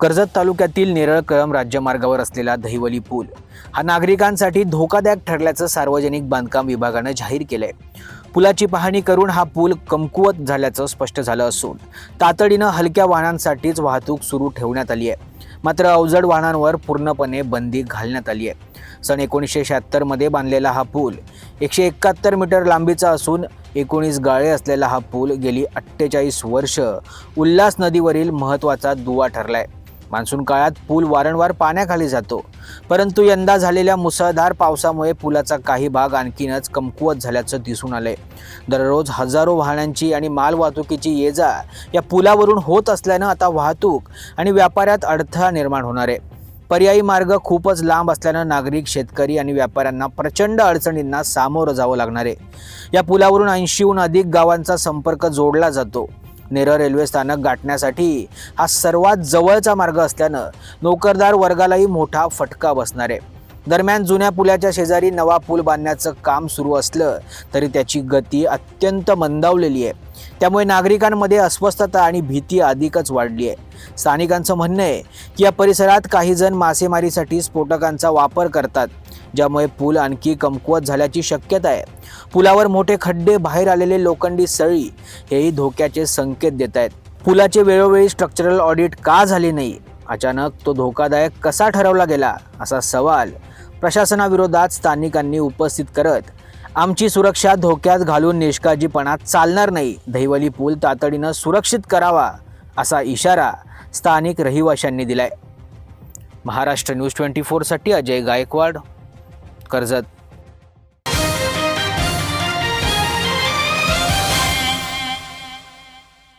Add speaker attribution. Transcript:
Speaker 1: कर्जत तालुक्यातील नेरळ कळम राज्यमार्गावर असलेला दहिवली पूल हा नागरिकांसाठी धोकादायक ठरल्याचं सार्वजनिक बांधकाम विभागानं जाहीर केलंय. पुलाची पाहणी करून हा पूल कमकुवत झाल्याचं स्पष्ट झालं असून तातडीनं हलक्या वाहनांसाठीच वाहतूक सुरू ठेवण्यात आली आहे. मात्र अवजड वाहनांवर पूर्णपणे बंदी घालण्यात आली आहे. सन एकोणीसशे शहात्तरमध्ये बांधलेला हा पूल एकशे एकाहत्तर मीटर लांबीचा असून एकोणीस गाळे असलेला हा पूल गेली अठ्ठेचाळीस वर्ष उल्हास नदीवरील महत्त्वाचा दुवा ठरलाय. मान्सून काळात पूल वारंवार पाण्याखाली जातो. परंतु यंदा झालेल्या मुसळधार पावसामुळे पुलाचा काही भाग आणखीनच कमकुवत झाल्याचं दिसून आलंय. दररोज हजारो वाहनांची आणि माल वाहतुकीची ये जा या पुलावरून होत असल्यानं आता वाहतूक आणि व्यापारात अडथळा निर्माण होणार आहे. पर्यायी मार्ग खूपच लांब असल्यानं नागरिक शेतकरी आणि व्यापाऱ्यांना प्रचंड अडचणींना सामोरं जावं लागणार आहे. या पुलावरून ऐंशीहून अधिक गावांचा संपर्क जोडला जातो. नेरळ रेल्वे स्थानक गाठण्यासाठी हा सर्वात जवळचा मार्ग असल्यानं नोकरदार वर्गालाही मोठा फटका बसणार आहे. दरम्यान जुन्या पुलाच्या शेजारी नवा पूल बांधण्याचं काम सुरू असलं तरी त्याची गती अत्यंत मंदावलेली आहे. त्यामुळे नागरिकांमध्ये अस्वस्थता आणि भीती अधिकच वाढली आहे. स्थानिकांचं म्हणणं आहे की या परिसरात काही जण मासेमारीसाठी स्फोटकांचा वापर करतात. ज्यामुळे पूल आणखी कमकुवत झाल्याची शक्यता आहे. पुलावर मोठे खड्डे बाहेर आलेले लोखंडी सळी हेही धोक्याचे संकेत देत आहेत. पुलाचे वेळोवेळी स्ट्रक्चरल ऑडिट का झाले नाही? अचानक तो धोकादायक कसा ठरवला गेला? असा सवाल प्रशासनाविरोधात स्थानिकांनी उपस्थित करत आमची सुरक्षा धोक्यात घालून निष्काळजीपणा चालणार नाही. दहिवली पूल तातडीनं सुरक्षित करावा असा इशारा स्थानिक रहिवाशांनी दिलाय. महाराष्ट्र न्यूज ट्वेंटी फोरसाठी अजय गायकवाड. कर्जत